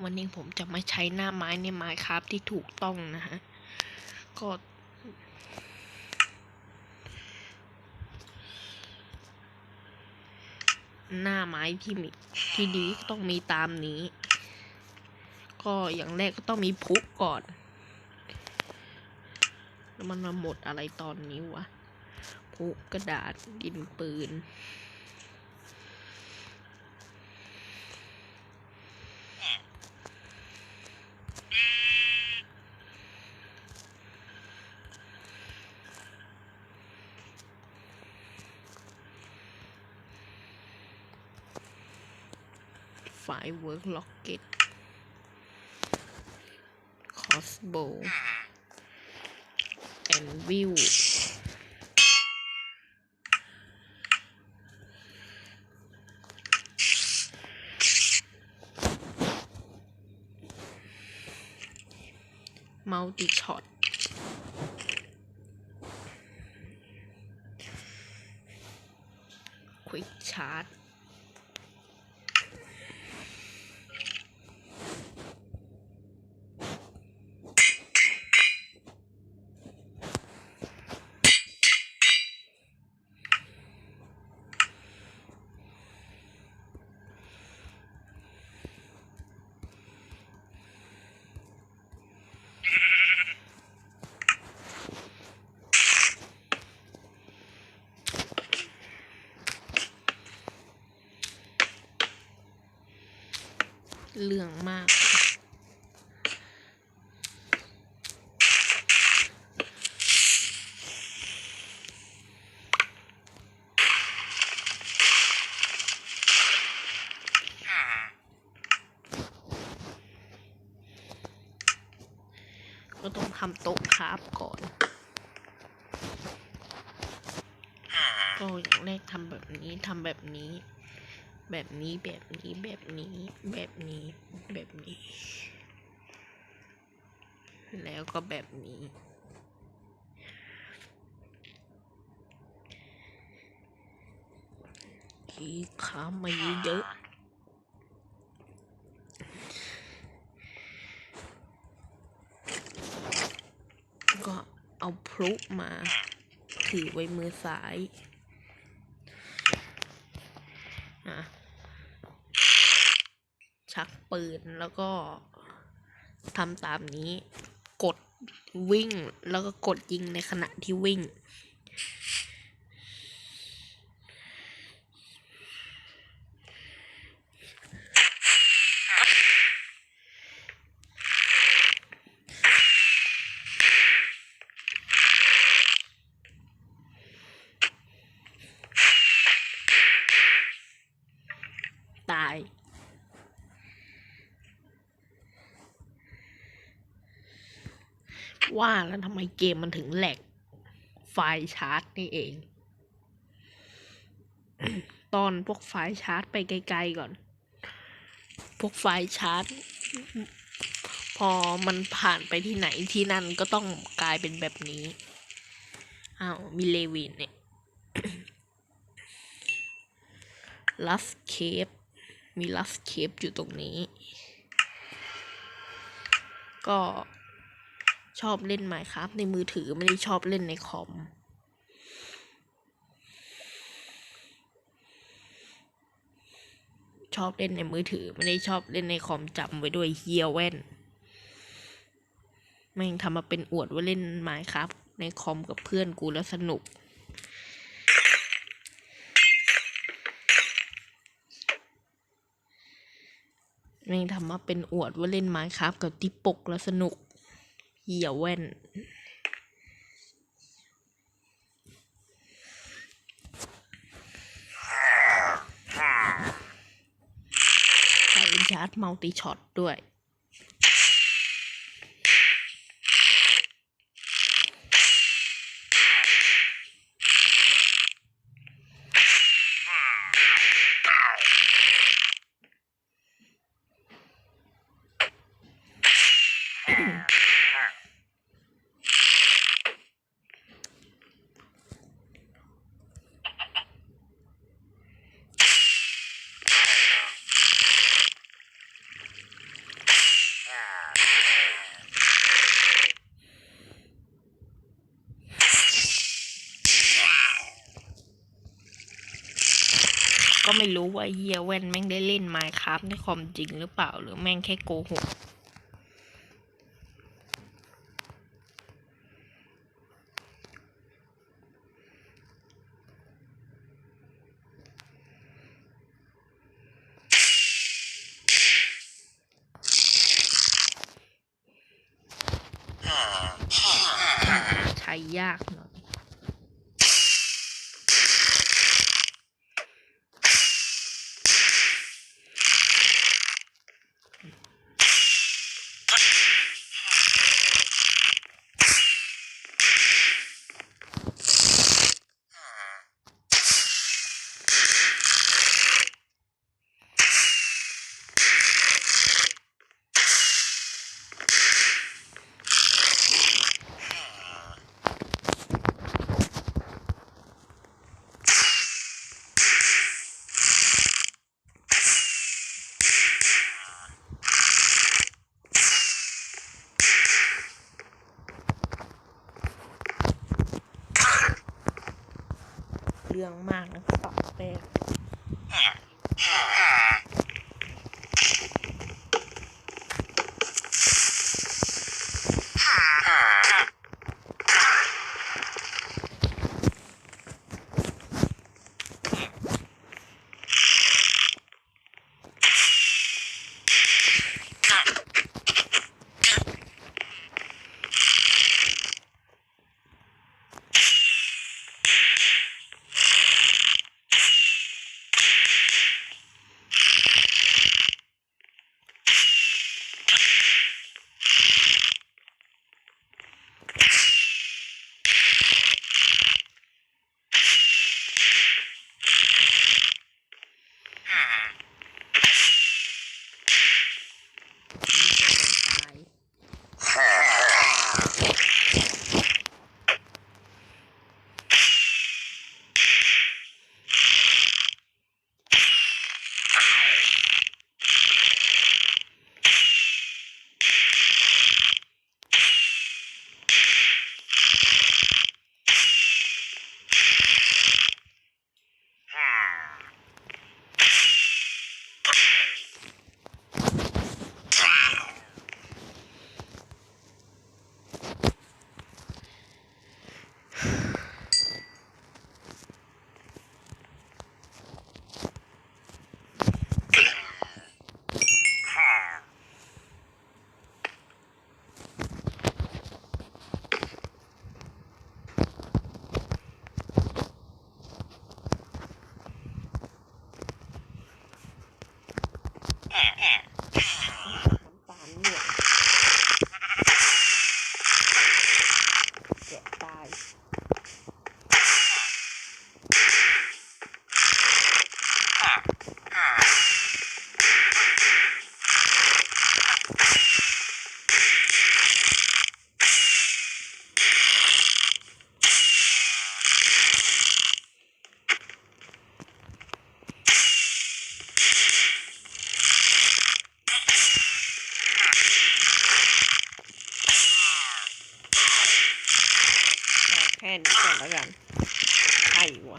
วันนี้ผมจะไม่ใช้หน้าไม้ในไม้ครับที่ถูกต้องนะฮะ ก็หน้าไม้ที่มีที่ดีก็ต้องมีตามนี้ ก็อย่างแรกก็ต้องมีพลุก่อน แล้วมันมาหมดอะไรตอนนี้วะพลุกระดาษดินปืน firework rocket crossbow and wheel มัลติช็อตควิกชาร์จ เรื่องมาก ก็ต้องทำโต๊ะคราฟก่อน ก็อย่างแรกทำแบบนี้ทำแบบนี้ แบบนี้แบบนี้แบบนี้แบบนี้แบบนี้ แล้วก็แบบนี้ ขีขามาเยอะก็เอาพลุมา ถือไว้มือซ้ายอะ ปืนแล้วก็ทำตามนี้ กดวิ่งแล้วก็กดยิงในขณะที่วิ่ง ตาย ว่าแล้วทำไมเกมมันถึงแหลกไฟล์ชาร์จนี่เอง ตอนพวกไฟล์ชาร์จไปไกลๆก่อน พวกไฟล์ชาร์จ พอมันผ่านไปที่ไหนที่นั่นก็ต้องกลายเป็นแบบนี้อ้าวมีเลวินเนี่ยลัสเคปมีลัสเคปอยู่ตรงนี้ ก็ ชอบเล่นไมครับในมือถือไม่ได้ชอบเล่นในคอมชอบเล่นในมือถือ ไม่ได้ชอบเล่นในคอมจำไว้ด้วยเฮียแว่นแม่งทำมาเป็นอวดว่าเล่นไมครับ ในคอมกับเพื่อนกูแล้วสนุก แม่งทำมาเป็นอวดว่าเล่นไมครับกับที่ปกแล้วสนุก เหี่ยวแว่น ใส่ชาร์จมัลติช็อตด้วย ก็ไม่รู้ว่าเฮียแว่นแม่งได้เล่นไมค์ครับในคอมจริงหรือเปล่าหรือแม่งแค่โกหกใช้ยากหน่อย เรื่องมากนะปรับแป้ พอแค่นี้ก่